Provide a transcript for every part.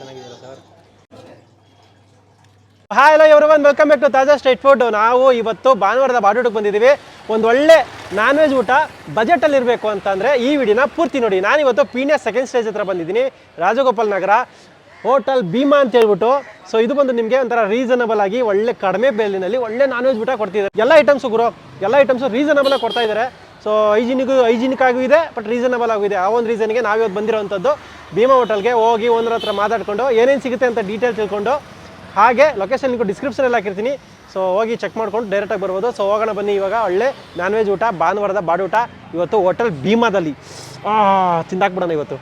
Sir? Hi hello everyone welcome back to Taaza straight food ನಾವು ಇವತ್ತು ಭಾನುವಾರದ ಬಾಡೂಟಕ್ಕೆ ಬಂದಿದ್ದೀವಿ. ಒಂದು ಒಳ್ಳೆ ನಾನ್ ವೆಜ್ ಊಟ ಬಜೆಟಲ್ಲಿ ಇರಬೇಕು ಅಂತಂದರೆ ಈ ವಿಡಿಯೋನ ಪೂರ್ತಿ ನೋಡಿ. ನಾನು ಇವತ್ತು ಪೀಣ್ಯ ಸೆಕೆಂಡ್ ಸ್ಟೇಜ್ ಹತ್ರ ಬಂದಿದ್ದೀನಿ. ರಾಜಗೋಪಾಲ್ ನಗರ, ಹೋಟೆಲ್ ಭೀಮಾ ಅಂತ ಹೇಳ್ಬಿಟ್ಟು. ಸೊ ಇದು ಬಂದು ನಿಮಗೆ ಒಂಥರ ರೀಸನಬಲ್ ಆಗಿ ಒಳ್ಳೆ ಕಡಿಮೆ ಬೆಲೆನಲ್ಲಿ ಒಳ್ಳೆ ನಾನ್ ವೆಜ್ ಊಟ ಕೊಡ್ತಿದ್ದಾರೆ. ಎಲ್ಲ ಐಟಮ್ಸು ಗುರು, ಎಲ್ಲ ಐಟಮ್ಸು ರೀಸನಬಲ್ ಆಗಿ ಕೊಡ್ತಾ ಇದ್ದಾರೆ. ಸೊ ಹೈಜಿನಿಗೂ ಹೈಜಿನಿಕ್ ಆಗೂ ಇದೆ ಬಟ್ ರೀಸನಬಲ್ ಆಗಿದೆ ಆ ಒಂದು ರೀಸನ್ಗೆ ನಾವಿವತ್ತು ಬಂದಿರೋವಂಥದ್ದು ಭೀಮಾ ಹೋಟೆಲ್ಗೆ ಹೋಗಿ ಓನರ್ ಹತ್ರ ಮಾತಾಡ್ಕೊಂಡು ಏನೇನು ಸಿಗುತ್ತೆ ಅಂತ ಡೀಟೇಲ್ ತಿಳ್ಕೊಂಡು ಹಾಗೆ ಲೊಕೇಶನ್ ನಿಮಗೆ ಡಿಸ್ಕ್ರಿಪ್ಷನಲ್ಲಿ ಹಾಕಿರ್ತೀನಿ. ಸೊ ಹೋಗಿ ಚೆಕ್ ಮಾಡ್ಕೊಂಡು ಡೈರೆಕ್ಟಾಗಿ ಬರ್ಬೋದು. ಸೊ ಹೋಗೋಣ ಬನ್ನಿ ಇವಾಗ. ಒಳ್ಳೆ ನಾನ್ ವೆಜ್ ಊಟ, ಭಾನುವಾರದ ಬಾಡೂಟ ಇವತ್ತು ಹೋಟೆಲ್ ಭೀಮಾದಲ್ಲಿ. ತಿಂದಾಕ್ಬಿಡೋಣ ಇವತ್ತು.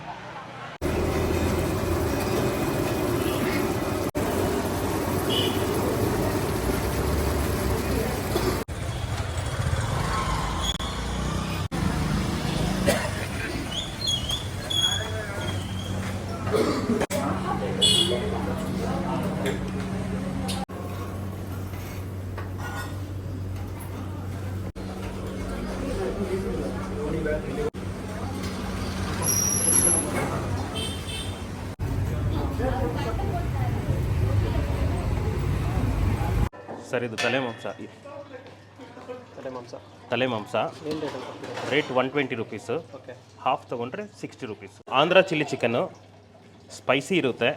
ಸರ್ ಇದು ತಲೆ ಮಾಂಸ ತಲೆ ಮಾಂಸ ತಲೆ ಮಾಂಸ ಏನು rate one twenty rupees okay half ತೊಗೊಂಡ್ರೆ sixty rupees Andhra chilli chicken spicy ಇರುತ್ತೆ.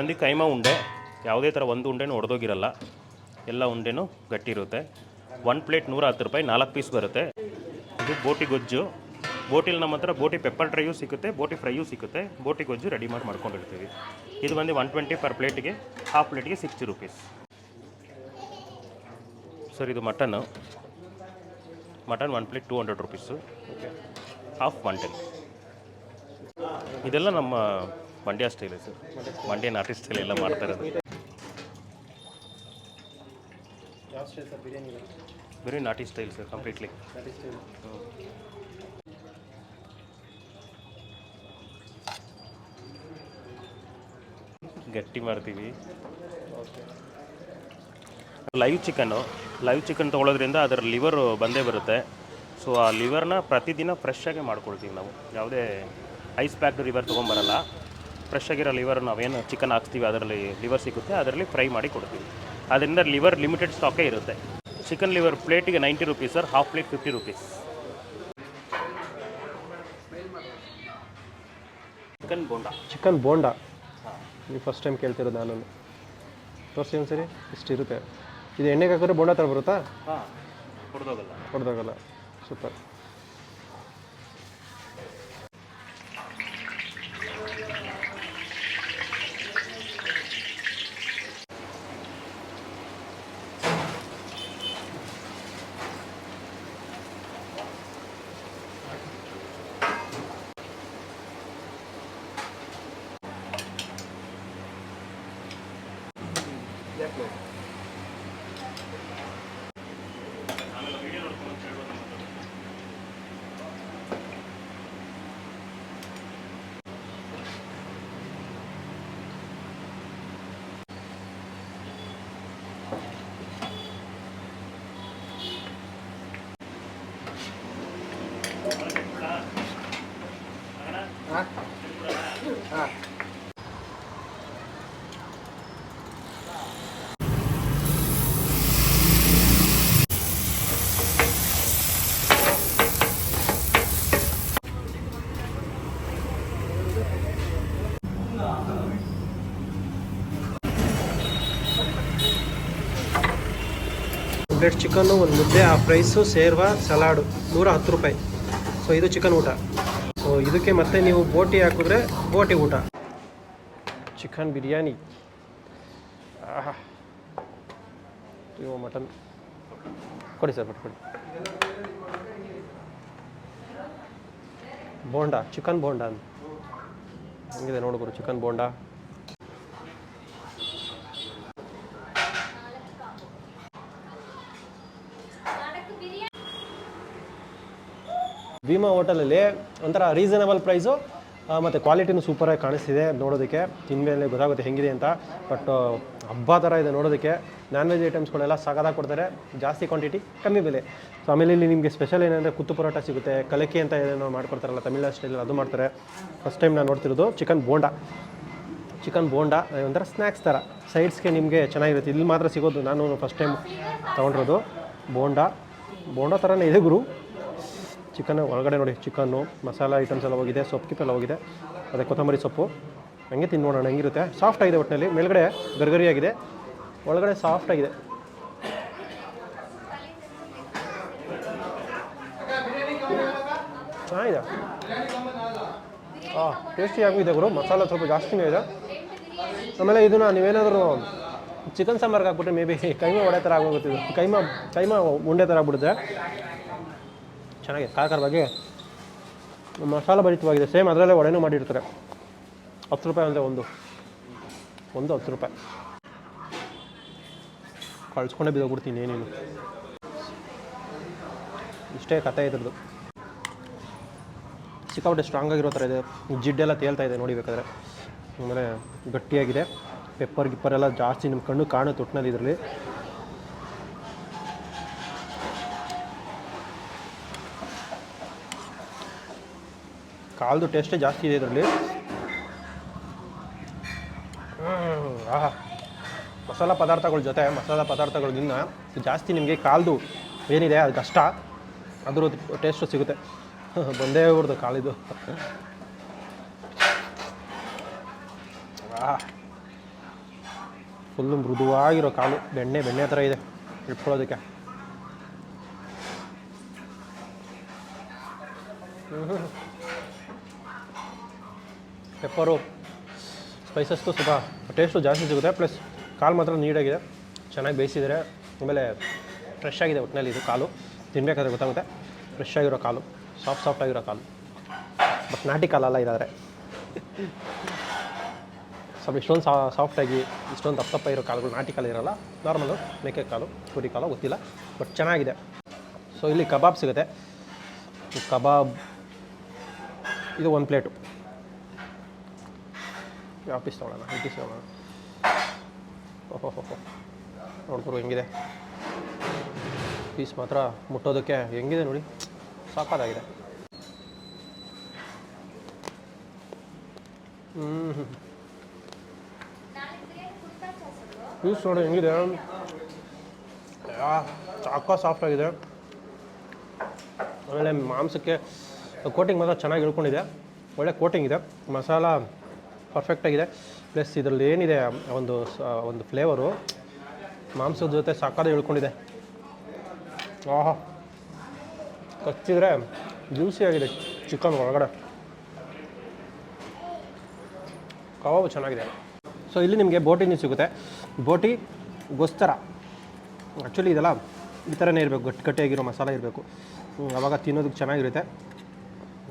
ಒಂದು ಕೈಮಾ ಉಂಡೆ ಯಾವುದೇ ಥರ ಒಂದು ಉಂಡೆನೂ ಒಡೆದೋಗಿರಲ್ಲ. ಎಲ್ಲ ಉಂಡೆನೂ ಗಟ್ಟಿ ಇರುತ್ತೆ. ಒನ್ ಪ್ಲೇಟ್ ನೂರ ಹತ್ತು ರೂಪಾಯಿ ನಾಲ್ಕು ಪೀಸ್ ಬರುತ್ತೆ. ಇದು ಬೋಟಿ ಗೊಜ್ಜು. ಬೋಟಿಲಿ ನಮ್ಮ ಹತ್ರ ಬೋಟಿ ಪೆಪ್ಪರ್ ಡ್ರೈಯೂ ಸಿಗುತ್ತೆ ಬೋಟಿ ಫ್ರೈಯೂ ಸಿಗುತ್ತೆ. ಬೋಟಿ ಗೊಜ್ಜು ರೆಡಿ ಮಾಡಿ ಮಾಡ್ಕೊಂಡಿರ್ತೀವಿ. ಇದು ಬಂದು ಒನ್ ಟ್ವೆಂಟಿ ಪರ್ ಪ್ಲೇಟಿಗೆ ಹಾಫ್ ಪ್ಲೇಟಿಗೆ ಸಿಕ್ಸ್ಟಿ ರುಪೀಸ್ ಸರ್ ಇದು mutton mutton one plate two hundred rupees half one ten ಇದೆಲ್ಲ ನಮ್ಮ ಮಂಡ್ಯ ಸ್ಟೈಲ್ ಸರ್ ಮಂಡ್ಯ ನಾಟಿ ಸ್ಟೈಲ್ ಎಲ್ಲ ಮಾಡ್ತಾರೆ ಇರೋದು. ಬಿರಿಯಾನಿ ಬರೀ ನಾಟಿ ಸ್ಟೈಲ್ ಸರ್ ಕಂಪ್ಲೀಟ್ಲಿ ಗಟ್ಟಿ ಮಾಡ್ತೀವಿ. ಲೈವ್ ಚಿಕನ್ನು ಲೈವ್ ಚಿಕನ್ ತೊಗೊಳೋದ್ರಿಂದ ಅದರ ಲಿವರ್ ಬಂದೇ ಬರುತ್ತೆ. ಸೊ ಆ ಲಿವರ್ನ ಪ್ರತಿದಿನ ಫ್ರೆಶ್ ಮಾಡ್ಕೊಳ್ತೀವಿ ನಾವು. ಯಾವುದೇ ಐಸ್ ಪ್ಯಾಕ್ಡ್ ಲಿವರ್ ತೊಗೊಂಬರಲ್ಲ. ಫ್ರೆಶ್ ಆಗಿರೋ ಲಿವರ್ ನಾವೇನು ಚಿಕನ್ ಹಾಕ್ತೀವಿ ಅದರಲ್ಲಿ ಲಿವರ್ ಸಿಗುತ್ತೆ, ಅದರಲ್ಲಿ ಫ್ರೈ ಮಾಡಿ ಕೊಡ್ತೀವಿ. ಅದರಿಂದ ಲಿವರ್ ಲಿಮಿಟೆಡ್ ಸ್ಟಾಕೇ ಇರುತ್ತೆ. ಚಿಕನ್ ಲಿವರ್ ಪ್ಲೇಟಿಗೆ ninety rupees sir half plate fifty rupees chicken bonda chicken bonda ನೀವು ಫಸ್ಟ್ ಟೈಮ್ ಕೇಳ್ತಿರೋದು ನಾನು ತೋರಿಸಿ ಒಂದು ಸರಿ ಇಷ್ಟಿರುತ್ತೆ. ಇದು ಎಣ್ಣೆಗೆ ಹಾಕಿದ್ರೆ ಬೋಂಡಾ ಥರ ಬರುತ್ತಾ? ಹಾಂ ಹೊಡೆದೋಗಲ್ಲ ಹೊಡೆದಾಗಲ್ಲ ಸೂಪರ್. ಪ್ಲೇಟ್ ಚಿಕನ್ನು ಒಂದು ಮುದ್ದೆ ಆ ಪ್ರೈಸು ಸೇರ್ವ ಸಲಾಡು ನೂರ ಹತ್ತು ರೂಪಾಯಿ ಸೊ ಇದು ಚಿಕನ್ ಊಟ. ಸೊ ಇದಕ್ಕೆ ಮತ್ತೆ ನೀವು ಬೋಟಿ ಹಾಕಿದ್ರೆ ಬೋಟಿ ಊಟ. ಚಿಕನ್ ಬಿರಿಯಾನಿ ಆಹಾ. ಇವು ಮಟನ್. ಕೊಡಿ ಸರ್ ಬಟ್ ಕೊಡಿ. ಬೋಂಡಾ ಚಿಕನ್ ಬೋಂಡಾ ಅಂತ. ಹೆಂಗಿದೆ ನೋಡ್ಬೋದು ಚಿಕನ್ ಬೋಂಡಾ? ಭೀಮಾ ಹೋಟೆಲಲ್ಲಿ ಒಂಥರ ರೀಸನಬಲ್ ಪ್ರೈಸು ಮತ್ತು ಕ್ವಾಲಿಟಿನೂ ಸೂಪರಾಗಿ ಕಾಣಿಸ್ತಿದೆ ನೋಡೋದಕ್ಕೆ. ತಿಂದಮೇಲೆ ಗೊತ್ತಾಗುತ್ತೆ ಹೆಂಗಿದೆ ಅಂತ. ಬಟ್ ಹಬ್ಬ ಥರ ಇದೆ ನೋಡೋದಕ್ಕೆ. ನಾನ್ ವೆಜ್ ಐಟಮ್ಸ್ಗಳೆಲ್ಲ ಸಗದಾಗಿ ಕೊಡ್ತಾರೆ. ಜಾಸ್ತಿ ಕ್ವಾಂಟಿಟಿ ಕಮ್ಮಿ ಬೆಲೆ. ಸೊ ಆಮೇಲೆ ಇಲ್ಲಿ ನಿಮಗೆ ಸ್ಪೆಷಲ್ ಏನಂದರೆ ಕುತ್ತು ಪರೋಟ ಸಿಗುತ್ತೆ. ಕಲಕಿ ಅಂತ ಏನೇನೋ ಮಾಡ್ಕೊಡ್ತಾರಲ್ಲ ತಮಿಳ್ನಾಡು ಸ್ಟೈಲಲ್ಲಿ ಅದು ಮಾಡ್ತಾರೆ. ಫಸ್ಟ್ ಟೈಮ್ ನಾನು ನೋಡ್ತಿರೋದು ಚಿಕನ್ ಬೋಂಡ. ಚಿಕನ್ ಬೋಂಡಾ ಒಂಥರ ಸ್ನ್ಯಾಕ್ಸ್ ಥರ ಸೈಡ್ಸ್ಗೆ ನಿಮಗೆ ಚೆನ್ನಾಗಿರುತ್ತೆ. ಇಲ್ಲಿ ಮಾತ್ರ ಸಿಗೋದು. ನಾನು ಫಸ್ಟ್ ಟೈಮ್ ತೊಗೊಂಡಿರೋದು. ಬೋಂಡಾ. ಬೋಂಡಾ ಥರನೇ ಇದೆ ಗುರು. ಚಿಕನ್ ಒಳಗಡೆ ನೋಡಿ, ಚಿಕನ್ನು, ಮಸಾಲ ಐಟಮ್ಸ್ ಎಲ್ಲ ಹೋಗಿದೆ, ಸೊಪ್ಪು ಕಿಪ್ ಹೋಗಿದೆ. ಅದೇ ಕೊತ್ತಂಬರಿ ಸೊಪ್ಪು. ಹಂಗೆ ತಿಂದು ನೋಡೋಣ, ಹೆಂಗಿರುತ್ತೆ. ಸಾಫ್ಟ್ ಆಗಿದೆ ಒಟ್ಟಿನಲ್ಲಿ ಮೇಲ್ಗಡೆ ಗರ್ಗರಿಯಾಗಿದೆ ಒಳಗಡೆ ಸಾಫ್ಟ್ ಆಗಿದೆ. ಚೆನ್ನಾಗಿದೆ. ಹಾಂ ಟೇಸ್ಟಿಯಾಗೂ ಇದೆ ಗುರು. ಮಸಾಲ ಸ್ವಲ್ಪ ಜಾಸ್ತಿನೇ ಇದೆ. ಆಮೇಲೆ ಇದನ್ನು ನೀವೇನಾದರೂ ಚಿಕನ್ ಸಾಂಬಾರ್ಗೆ ಹಾಕ್ಬಿಟ್ರೆ ಮೇ ಬಿ ಕೈಮಾ ಒಡೆ ಥರ ಆಗೋಗುತ್ತೆ ಕೈಮಾ ಕೈಮಾ ಉಂಡೆ ಥರ ಆಗ್ಬಿಡುತ್ತೆ. ಚೆನ್ನಾಗಿದೆ ಕಾಕರವಾಗಿ ಮಸಾಲ ಭರಿತವಾಗಿದೆ. ಸೇಮ್ ಅದರಲ್ಲೇ ಒಡೆನೂ ಮಾಡಿರ್ತಾರೆ. ಹತ್ತು ರೂಪಾಯಿ ಅಂದರೆ ಒಂದು. ಒಂದು ಹತ್ತು ರೂಪಾಯಿ. ಕಳ್ಸ್ಕೊಂಡೇ ಬಿದ್ದೋಗ್ಬಿಡ್ತೀನಿ ಏನೇನು. ಇಷ್ಟೇ ಕತೆ ಇದ್ರದ್ದು. ಸಿಕ್ಕಾಪಟ್ಟೆ ಸ್ಟ್ರಾಂಗ್ ಆಗಿರೋ ಥರ ಇದೆ. ಜಿಡ್ಡೆಲ್ಲ ತೇಲ್ತಾ ಇದೆ ನೋಡಿ ಬೇಕಾದ್ರೆ. ಆಮೇಲೆ ಗಟ್ಟಿಯಾಗಿದೆ. ಪೆಪ್ಪರ್ ಗಿಪ್ಪರ್ ಎಲ್ಲ ಜಾಸ್ತಿ ನಿಮ್ಮ ಕಣ್ಣು ಕಾಣುತ್ತೆ ಒಟ್ಟಿನಲ್ಲಿ ಇದರಲ್ಲಿ. ಕಾಲ್ದು ಟೇಸ್ಟೇ ಜಾಸ್ತಿ ಇದೆ ಇದರಲ್ಲಿ. ಮಸಾಲ ಪದಾರ್ಥಗಳ ಜೊತೆ ಮಸಾಲ ಪದಾರ್ಥಗಳಿಗಿನ್ನ ಜಾಸ್ತಿ ನಿಮಗೆ ಕಾಲ್ದು ಏನಿದೆ ಅದು ಕಷ್ಟ. ಅದ್ರ ಟೇಸ್ಟು ಸಿಗುತ್ತೆ. ಬಂದೇ ಬಿಡ್ದು ಕಾಲಿದು. ಫುಲ್ಲು ಮೃದುವಾಗಿರೋ ಕಾಲು. ಬೆಣ್ಣೆ ಬೆಣ್ಣೆ ಥರ ಇದೆ ಇಟ್ಕೊಳ್ಳೋದಕ್ಕೆ. ಪೆಪ್ಪರು ಸ್ಪೈಸಸ್ದು ಸ್ವಲ್ಪ ಟೇಸ್ಟು ಜಾಸ್ತಿ ಸಿಗುತ್ತೆ. ಪ್ಲಸ್ ಕಾಲು ಮಾತ್ರ ನೀಟಾಗಿದೆ ಚೆನ್ನಾಗಿ ಬೇಯಿಸಿದರೆ ಆಮೇಲೆ ಫ್ರೆಶ್ ಆಗಿದೆ ಒಟ್ಟಿನಲ್ಲಿ ಇದು ಕಾಲು. ತಿನ್ನಬೇಕಾದ್ರೆ ಗೊತ್ತಾಗುತ್ತೆ. ಫ್ರೆಶ್ ಆಗಿರೋ ಕಾಲು. ಸಾಫ್ಟ್ ಸಾಫ್ಟ್ ಆಗಿರೋ ಕಾಲು. ಬಟ್ ನಾಟಿ ಕಾಲಲ್ಲ ಇದಾದರೆ. ಸ್ವಲ್ಪ ಇಷ್ಟೊಂದು ಸಾ ಸಾಫ್ಟಾಗಿ ಇಷ್ಟೊಂದು ದಪ್ಪ ಇರೋ ಕಾಲುಗಳು ನಾಟಿ ಕಾಲು ಇರೋಲ್ಲ. ನಾರ್ಮಲು ಮೇಕೆ ಕಾಲು ಕುರಿ ಕಾಲು ಗೊತ್ತಿಲ್ಲ. ಬಟ್ ಚೆನ್ನಾಗಿದೆ. ಸೊ ಇಲ್ಲಿ ಕಬಾಬ್ ಸಿಗುತ್ತೆ. ಕಬಾಬ್, ಇದು ಒಂದು ಪ್ಲೇಟು ಯಾವ ಪೀಸ್ ತೊಗೊಳ್ಳೋಣ ಈ ಪೀಸ್ ತೊಗೊಳ್ಳೋಣ ಓಹೋ ಹೋ ನೋಡ್ಕೊರು ಹೆಂಗಿದೆ ಪೀಸ್ ಮಾತ್ರ ಮುಟ್ಟೋದಕ್ಕೆ ಹೆಂಗಿದೆ ನೋಡಿ ಸಾಕಾಗಿದೆ ಹ್ಞೂ ಪೀಸ್ ನೋಡಿ ಹೆಂಗಿದೆ ಸಾಕೋ ಸಾಫ್ಟ್ ಆಗಿದೆ ಆಮೇಲೆ ಮಾಂಸಕ್ಕೆ ಕೋಟಿಂಗ್ ಮಾತ್ರ ಚೆನ್ನಾಗಿ ಇಳ್ಕೊಂಡಿದೆ ಒಳ್ಳೆ ಕೋಟಿಂಗ್ ಇದೆ ಮಸಾಲ ಪರ್ಫೆಕ್ಟಾಗಿದೆ ಪ್ಲಸ್ ಇದರಲ್ಲಿ ಏನಿದೆ, ಒಂದು ಒಂದು ಫ್ಲೇವರು ಮಾಂಸದ ಜೊತೆ ಸಾಕಾದ ಇಳ್ಕೊಂಡಿದೆ ಆಹಾ. ಕಚ್ಚಿದ್ರೆ ಜ್ಯೂಸಿ ಆಗಿದೆ ಚಿಕನ್ ಒಳಗಡೆ. ಕಬಾಬು ಚೆನ್ನಾಗಿದೆ. ಸೊ ಇಲ್ಲಿ ನಿಮಗೆ ಬೋಟಿನೂ ಸಿಗುತ್ತೆ. ಬೋಟಿ, ಗೊಸ್ತರ. ಆ್ಯಕ್ಚುಲಿ ಇದೆಲ್ಲ ಈ ಥರನೇ ಇರಬೇಕು. ಗಟ್ಟಿ ಗಟ್ಟಿಯಾಗಿರೋ ಮಸಾಲೆ ಇರಬೇಕು. ಆವಾಗ ತಿನ್ನೋದಕ್ಕೆ ಚೆನ್ನಾಗಿರುತ್ತೆ.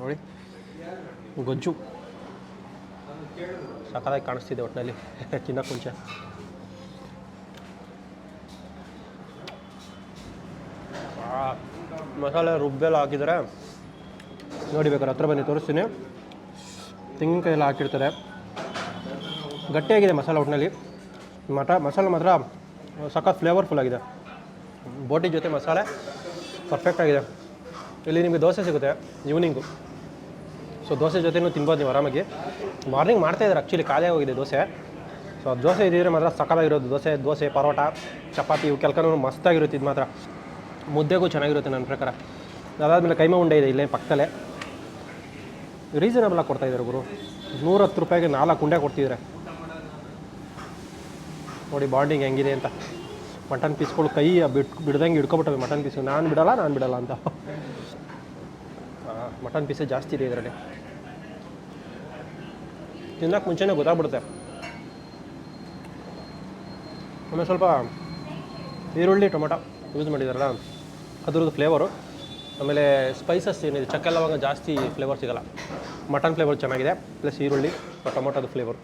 ನೋಡಿ. ಗೊಜ್ಜು. ಸಖತ್ತಾಗಿ ಕಾಣಿಸ್ತಿದೆ ಒಟ್ಟಿನಲ್ಲಿ ಚಿನ್ನ ಮುಂಚೆ ಮಸಾಲೆ ರುಬ್ಬೆಲ್ಲ ಹಾಕಿದರೆ ನೋಡಿ ಬೇಕಾದ್ರೆ ಹತ್ರ ಬನ್ನಿ, ತೋರಿಸ್ತೀನಿ. ತೆಂಗಿನಕಾಯಿ ಎಲ್ಲ ಹಾಕಿರ್ತಾರೆ. ಗಟ್ಟಿಯಾಗಿದೆ ಮಸಾಲೆ ಒಟ್ಟಿನಲ್ಲಿ ಮಟ, ಮಸಾಲೆ ಮಾತ್ರ ಸಖತ್ ಫ್ಲೇವರ್ಫುಲ್ ಆಗಿದೆ. ಬೋಟಿ ಜೊತೆ ಮಸಾಲೆ ಪರ್ಫೆಕ್ಟ್ ಆಗಿದೆ. ಇಲ್ಲಿ ನಿಮಗೆ ದೋಸೆ ಸಿಗುತ್ತೆ ಈವ್ನಿಂಗು ಸೊ ದೋಸೆ ಜೊತೆನೂ ತಿನ್ಬೋದು ನೀವು ಆರಾಮಾಗಿ. ಮಾರ್ನಿಂಗ್ ಮಾಡ್ತಾಯಿದ್ದಾರೆ ಆ್ಯಕ್ಚುಲಿ ಖಾಲಿ ಹೋಗಿದೆ ದೋಸೆ. ಸೊ ದೋಸೆ ಇದ್ದಿದ್ರೆ ಮಾತ್ರ ಸಕಾಲಾಗಿರೋದು ದೋಸೆ ದೋಸೆ, ಪರೋಟ, ಚಪಾತಿ, ಇವು ಕೆಲಕನೂ ಮಸ್ತಾಗಿರುತ್ತೆ ಇದು ಮಾತ್ರ. ಮುದ್ದೆಗೂ ಚೆನ್ನಾಗಿರುತ್ತೆ ನನ್ನ ಪ್ರಕಾರ. ಅದಾದಮೇಲೆ ಕೈಮ ಉಂಡೆ ಇದೆ ಇಲ್ಲೇ ಪಕ್ಕದಲ್ಲೇ. ರೀಸನಬಲ್ ಆಗಿ ಕೊಡ್ತಾಯಿದ್ದಾರೆ ಗುರು. ನೂರತ್ತು ರೂಪಾಯಿಗೆ ನಾಲ್ಕು ಉಂಡೆ ಕೊಡ್ತಿದ್ದಾರೆ. ನೋಡಿ ಬಾಂಡಿಂಗ್ ಹೆಂಗಿದೆ ಅಂತ. ಮಟನ್ ಪೀಸ್ಗಳು ಕೈ ಬಿಟ್ಟು ಬಿಡ್ದಂಗೆ ಹಿಡ್ಕೊಬಿಟ್ಟವೆ ಮಟನ್ ಪೀಸು ನಾನು ಬಿಡಲ್ಲ ನಾನು ಬಿಡಲ್ಲ ಅಂತ. ಮಟನ್ ಪೀಸೇ ಜಾಸ್ತಿ ಇದೆ ಇದರಲ್ಲಿ. ತಿನ್ನೋಕೆ ಮುಂಚೆನೇ ಗೊತ್ತಾಗ್ಬಿಡುತ್ತೆ. ಆಮೇಲೆ ಸ್ವಲ್ಪ ಈರುಳ್ಳಿ, ಟೊಮೆಟೊ ಯೂಸ್ ಮಾಡಿದಾರಲ್ಲ, ಅದ್ರದ್ದು ಫ್ಲೇವರು ಆಮೇಲೆ ಸ್ಪೈಸಸ್ ಏನಿದೆ, ಚಕ್ಕೆ ಲವಂಗ ಜಾಸ್ತಿ ಫ್ಲೇವರ್ ಸಿಗೋಲ್ಲ. ಮಟನ್ ಫ್ಲೇವರ್ ಚೆನ್ನಾಗಿದೆ ಪ್ಲಸ್ ಈರುಳ್ಳಿ ಟೊಮೊಟೊದ ಫ್ಲೇವರ್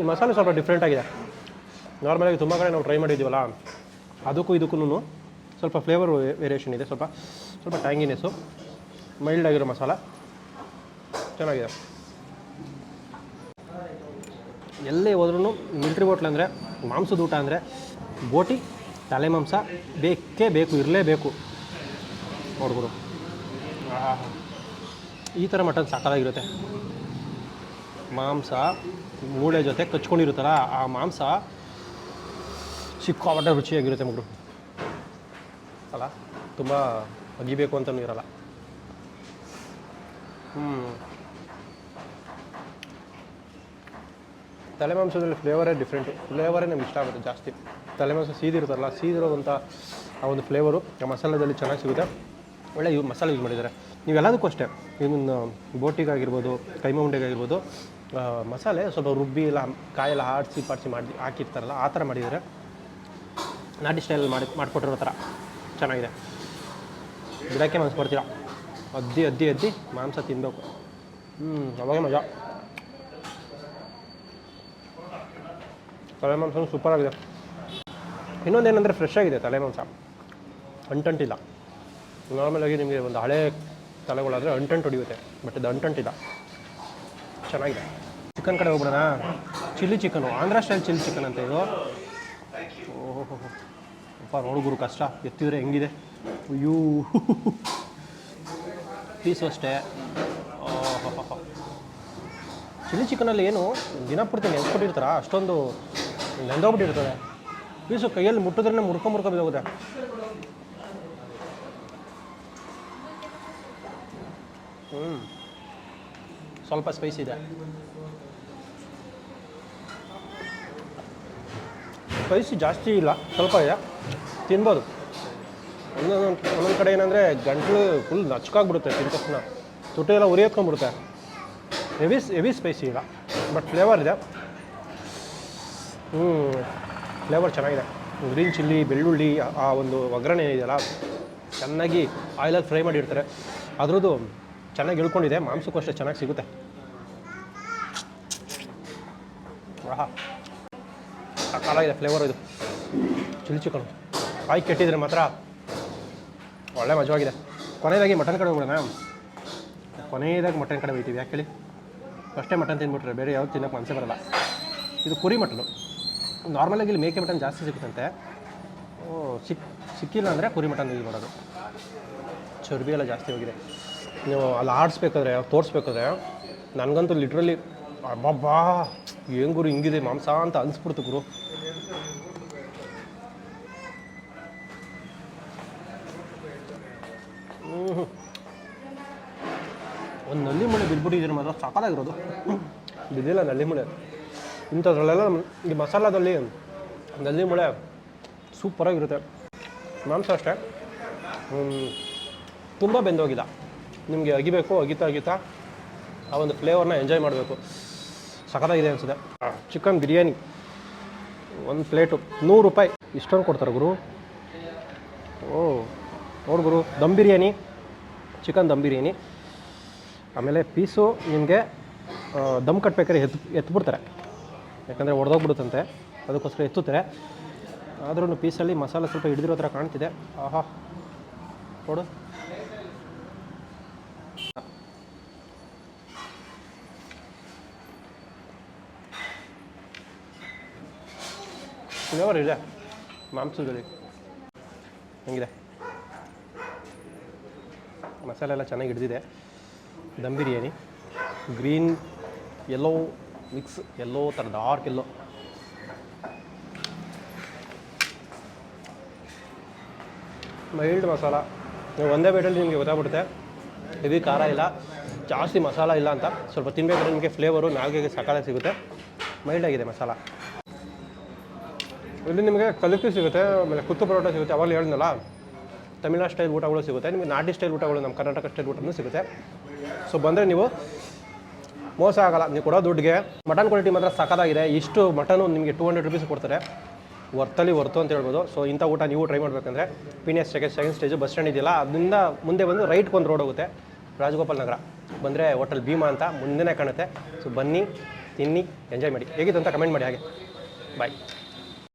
ಈ ಮಸಾಲೆ ಸ್ವಲ್ಪ ಡಿಫ್ರೆಂಟ್ ಆಗಿದೆ. ನಾರ್ಮಲಾಗಿ ತುಂಬ ಕಡೆ ನಾವು ಟ್ರೈ ಮಾಡಿದ್ದೀವಲ್ಲ, ಅದಕ್ಕೂ ಇದಕ್ಕೂ ಸ್ವಲ್ಪ ಫ್ಲೇವರ್ ವೇರಿಯೇಷನ್ ಇದೆ, ಸ್ವಲ್ಪ ಸ್ವಲ್ಪ ಟ್ಯಾಂಗಿನೆಸ್ಸು ಮೈಲ್ಡ್ ಆಗಿರೋ ಮಸಾಲ. ಚೆನ್ನಾಗಿದೆ. ಎಲ್ಲೇ ಹೋದ್ರೂ ಮಿಲ್ಟ್ರಿ ಹೋಟ್ಲ್ ಅಂದರೆ, ಮಾಂಸದ ಊಟ ಅಂದರೆ, ಬೋಟಿ, ತಲೆ ಮಾಂಸ ಬೇಕೇ ಬೇಕು, ಇರಲೇಬೇಕು. ನೋಡ್ಬೋದು. ಈ ಥರ ಮಟನ್ ಸಾಕಾಗಿರುತ್ತೆ. ಮಾಂಸ ಮೂಳೆ ಜೊತೆ ಕಚ್ಕೊಂಡಿರುತ್ತಲ್ಲ, ಆ ಮಾಂಸ ಸಿಕ್ಕಾಪಟ್ಟೆ ರುಚಿಯಾಗಿರುತ್ತೆ ಮಗರು. ಅಲ್ಲ, ತುಂಬ ಅಗಿಬೇಕು ಅಂತಲೂ ಇರಲ್ಲ. ಹ್ಞೂ ತಲೆ ಮಾಂಸದಲ್ಲಿ ಫ್ಲೇವರೇ ಡಿಫ್ರೆಂಟು ಫ್ಲೇವರೇ ನಮ್ಗೆ ಇಷ್ಟ ಆಗುತ್ತೆ ಜಾಸ್ತಿ. ತಲೆ ಮಾಂಸ ಸೀದಿರುತ್ತಲ್ಲ ಸೀದಿರೋದಂಥ ಆ ಒಂದು ಫ್ಲೇವರು ಆ ಮಸಾಲದಲ್ಲಿ ಚೆನ್ನಾಗಿ ಸಿಗುತ್ತೆ. ಒಳ್ಳೆ ಇವು ಮಸಾಲೆ ಯೂಸ್ ಮಾಡಿದ್ದಾರೆ. ನೀವೆಲ್ಲದಕ್ಕೂ ಅಷ್ಟೇ, ಇನ್ನು ಬೋಟಿಗಾಗಿರ್ಬೋದು, ಕೈಮ ಉಂಡೆಗಾಗಿರ್ಬೋದು ಮಸಾಲೆ ಸ್ವಲ್ಪ ರುಬ್ಬಿ ಎಲ್ಲ ಕಾಯೆಲ್ಲ ಆಡಿಸಿ ಪಾಡಿಸಿ ಮಾಡಿ ಹಾಕಿರ್ತಾರಲ್ಲ, ಆ ಥರ ಮಾಡಿದ್ದಾರೆ. ನಾಟಿ ಸ್ಟೈಲಲ್ಲಿ ಮಾಡಿ, ಮಾಡಿಕೊಟ್ಟಿರೋ ಥರ ಚೆನ್ನಾಗಿದೆ. ಗಿಡಕ್ಕೆ ಮನಸ್ಸು ಬರ್ತೀರಾ? ಅದ್ದಿ ಅದ್ದಿ ಅದ್ದಿ ಮಾಂಸ ತಿನ್ನಬೇಕು ಹ್ಞೂ ಅವಾಗೇ ಮಜಾ. ತಲೆ ಮಾಂಸನೂ ಸೂಪರಾಗಿದೆ ಇನ್ನೊಂದೇನೆಂದರೆ ಫ್ರೆಶ್ ಆಗಿದೆ ತಲೆ ಮಾಂಸ. ಅಂಟಂಟಿಲ್ಲ ನಾರ್ಮಲಾಗಿ ನಿಮಗೆ ಒಂದು ಹಳೆ ತಲೆಗಳಾದರೆ ಅಂಟಂಟು ಹೊಡಿಯುತ್ತೆ ಬಟ್ ಇದು ಅಂಟಂಟಿಲ್ಲ ಚೆನ್ನಾಗಿದೆ. ಚಿಕನ್ ಕಡೆ ಹೋಗ್ಬಿಡೋಣ. Chilli chicken Andhra style chilli chicken ಅಂತ ಇದು. ಓಹೋ ಅಪ್ಪ ನೋಡುಗುರು ಕಷ್ಟ. ಎತ್ತಿದ್ರೆ ಹೆಂಗಿದೆ? ಅಯ್ಯೋ. ಪೀಸು ಅಷ್ಟೇ. ಚಿಲ್ಲಿ ಚಿಕನಲ್ಲಿ ಏನು ದಿನಪೂರ್ತಿ ಕೊಟ್ಟಿರ್ತಾರ ಅಷ್ಟೊಂದು ನೆಂದೋಗ್ಬಿಟ್ಟಿರ್ತದೆ ಬೀಸು ಕೈಯಲ್ಲಿ ಮುಟ್ಟಿದ್ರೆ ಮುರ್ಕೊ ಮುರ್ಕೊ ಬಿದ್ದೋಗುತ್ತೆ ಹ್ಞೂ ಸ್ವಲ್ಪ ಸ್ಪೈಸ್ ಇದೆ. ಸ್ಪೈಸಿ ಜಾಸ್ತಿ ಇಲ್ಲ, ಸ್ವಲ್ಪ ಇದೆ. ತಿನ್ಬೋದು. ಒಂದೊಂದು ಒಂದೊಂದು ಕಡೆ ಏನಂದರೆ ಗಂಟಲು ಫುಲ್ ನಚ್ಕಾಗ್ಬಿಡುತ್ತೆ ತಿಂದ ತಕ್ಷಣ ತುಟಿ ಎಲ್ಲ ಉರಿ ಎತ್ಕೊಂಡ್ಬಿಡುತ್ತೆ ಹೆವಿ ಹೆವಿ ಸ್ಪೈಸಿ ಇಲ್ಲ ಬಟ್ ಫ್ಲೇವರ್ ಇದೆ. ಹ್ಞೂ ಫ್ಲೇವರ್ ಚೆನ್ನಾಗಿದೆ. ಗ್ರೀನ್ ಚಿಲ್ಲಿ, ಬೆಳ್ಳುಳ್ಳಿ, ಆ- ಒಂದು ಒಗ್ಗರಣೆ ಏನಿದೆಯಲ್ಲ, ಚೆನ್ನಾಗಿ ಆಯಿಲಲ್ಲಿ ಫ್ರೈ ಮಾಡಿರ್ತಾರೆ. ಅದ್ರದ್ದು ಚೆನ್ನಾಗಿ ಇಳ್ಕೊಂಡಿದೆ ಮಾಂಸಕ್ಕೂ ಅಷ್ಟೇ ಚೆನ್ನಾಗಿ ಸಿಗುತ್ತೆ. ಆಹಾ ಇದೆ ಫ್ಲೇವರ್ ಇದು. Chilli chicken. ಕಾಯಿ ಕೆಟ್ಟಿದ್ರೆ ಮಾತ್ರ ಒಳ್ಳೆ ಮಜವಾಗಿದೆ. ಕೊನೆಯದಾಗಿ ಮಟನ್ ಕಡೆ ಹೋಗೋಣ ಕೊನೆಯದಾಗಿ ಮಟನ್ ಕಡೆ ಹೋಗ್ತೀವಿ, ಯಾಕೆ ಹೇಳಿ? ಅಷ್ಟೇ ಮಟನ್ ತಿಂದ್ಬಿಟ್ರೆ ಬೇರೆ ಯಾವ್ದು ತಿನ್ನೋಕೆ ಮನಸ್ಸೇ ಬರಲ್ಲ. ಇದು ಕುರಿ ಮಟನು ನಾರ್ಮಲಾಗಿ ಇಲ್ಲಿ ಮೇಕೆ ಮಟನ್ ಜಾಸ್ತಿ ಸಿಗುತ್ತಂತೆ ಓ, ಸಿಕ್ ಸಿಕ್ಕಿಲ್ಲ ಅಂದರೆ ಕುರಿ ಮಟನ್ ಯೂಸ್ ಮಾಡೋದು. ಚರ್ಬಿ ಎಲ್ಲ ಜಾಸ್ತಿ ಹೋಗಿದೆ. ನೀವು ಅಲ್ಲಿ ಆಡಿಸ್ಬೇಕಾದ್ರೆ, ತೋರಿಸ್ಬೇಕಾದ್ರೆ ನನಗಂತೂ ಲಿಟ್ರಲಿ ಅಬ್ಬಬ್ಬಾ, ಏನು ಗುರು ಹಿಂಗಿದೆ, ಮಾಂಸ ಅಂತ ಅನಿಸ್ಬಿಡ್ತು ಗುರು. ಒಂದು ನಲ್ಲಿ ಮುಳೆ ಬಿದ್ಬಿಟ್ಟಿದ್ರೆ ಮಾತ್ರ ಸಕಾಲಾಗಿರೋದು ಬಿದ್ದಿಲ್ಲ ನಲ್ಲಿ ಮುಳೆ ಇಂಥದ್ರಲ್ಲೆಲ್ಲ ಈ ಮಸಾಲದಲ್ಲಿ, ನಲ್ಲಿ ಮುಳೆ ಸೂಪರಾಗಿರುತ್ತೆ. ಮಾಂಸ ಅಷ್ಟೇ. ತುಂಬ ಬೆಂದೋಗಿಲ್ಲ. ನಿಮಗೆ ಅಗಿಬೇಕು, ಅಗಿತಾ ಅಗಿತಾ ಆ ಒಂದು ಫ್ಲೇವರ್ನ ಎಂಜಾಯ್ ಮಾಡಬೇಕು. ಸಖತ್ತಾಗಿದೆ ಅನಿಸುತ್ತೆ. ಚಿಕನ್ ಬಿರಿಯಾನಿ ಒಂದು ಪ್ಲೇಟು ನೂರು ರೂಪಾಯಿ. ಇಷ್ಟೊಂದು ಕೊಡ್ತಾರೆ ಗುರು. ಓ, ನೋಡಿ ಗುರು, ದಮ್ ಬಿರಿಯಾನಿ ಚಿಕನ್ ದಮ್ ಬಿರಿಯಾನಿ ಆಮೇಲೆ ಪೀಸು ನಿಮಗೆ ದಮ್ ಕಟ್ಬೇಕಾದ್ರೆ ಎತ್ತು ಎತ್ಬಿಡ್ತಾರೆ. ಯಾಕಂದರೆ ಒಡೆದೋಗ್ಬಿಡುತ್ತಂತೆ. ಅದಕ್ಕೋಸ್ಕರ ಎತ್ತುತ್ತಾರೆ ಆದ್ರೂ ಪೀಸಲ್ಲಿ ಮಸಾಲೆ ಸ್ವಲ್ಪ ಹಿಡಿದಿರೋ ಥರ ಕಾಣ್ತಿದೆ. ಆಹಾ. ನೋಡು ಫ್ಲೇವರ್ ಇದೆ? ಮಾಂಸದಲ್ಲಿ. ಹೆಂಗಿದೆ? ಮಸಾಲೆ ಎಲ್ಲ ಚೆನ್ನಾಗಿ ಹಿಡಿದಿದೆ. Dum biryani. Green yellow mix, yellow ಥರ ಡಾರ್ಕ್ ಎಲ್ಲೋ. ಮೈಲ್ಡ್ ಮಸಾಲ, ನೀವು ಒಂದೇ ಬೇಟಲ್ಲಿ ನಿಮಗೆ ಗೊತ್ತಾಗ್ಬಿಡುತ್ತೆ. ಹೆವಿ ಖಾರ ಇಲ್ಲ, ಜಾಸ್ತಿ ಮಸಾಲ ಇಲ್ಲ ಅಂತ. ಸ್ವಲ್ಪ ತಿನ್ಬೇಕಾದ್ರೆ ನಿಮಗೆ ಫ್ಲೇವರು ನಾಲ್ಗೆಗೆ ಸಕಾಲ ಸಿಗುತ್ತೆ. ಮೈಲ್ಡ್ ಆಗಿದೆ ಮಸಾಲ. ಇಲ್ಲಿ ನಿಮಗೆ ಕಲಿಕಿ ಸಿಗುತ್ತೆ, ಆಮೇಲೆ ಕುತ್ತು ಪರೋಟ ಸಿಗುತ್ತೆ, ಅವಾಗಲೇ ಹೇಳಿದ್ನಲ್ಲ. ತಮಿಳ್ನಾಡು ಸ್ಟೈಲ್ ಊಟಗಳು ಸಿಗುತ್ತೆ, ನಿಮಗೆ ನಾಟಿ ಸ್ಟೈಲ್ ಊಟಗಳು, ನಮ್ಮ ಕರ್ನಾಟಕ ಸ್ಟೈಲ್ ಊಟನೂ ಸಿಗುತ್ತೆ. ಸೊ ಬಂದರೆ ನೀವು ಮೋಸ ಆಗಲ್ಲ, ನೀವು ಕೊಡೋ ದುಡ್ಡಿಗೆ. ಮಟನ್ ಕ್ವಾಲಿಟಿ ಮಾತ್ರ ಸಖತ್ತಾಗಿದೆ. ಇಷ್ಟು ಮಟನು ನಿಮಗೆ ಟೂ ಹಂಡ್ರೆಡ್ ರುಪೀಸ್ ಕೊಡ್ತಾರೆ. ವರ್ತಲ್ಲಿ ವರ್ತು ಅಂತ ಹೇಳ್ಬೋದು. ಸೊ ಇಂಥ ಊಟ ನೀವು ಟ್ರೈ ಮಾಡಬೇಕಂದ್ರೆ Peenya second second stage bus stand ಇದೆಯಲ್ಲ, ಅದರಿಂದ ಮುಂದೆ ಬಂದು ರೈಟ್ಗೆ ಒಂದು ರೋಡ್ ಹೋಗುತ್ತೆ. ರಾಜಗೋಪಾಲ್ ನಗರ. ಬಂದರೆ ಹೋಟೆಲ್ ಭೀಮಾ ಅಂತ ಮುಂದೆನೇ ಕಾಣುತ್ತೆ. ಸೊ ಬನ್ನಿ, ತಿನ್ನಿ ಎಂಜಾಯ್ ಮಾಡಿ. ಹೇಗಿತ್ತು ಅಂತ ಕಮೆಂಟ್ ಮಾಡಿ ಹಾಗೆ. ಬಾಯ್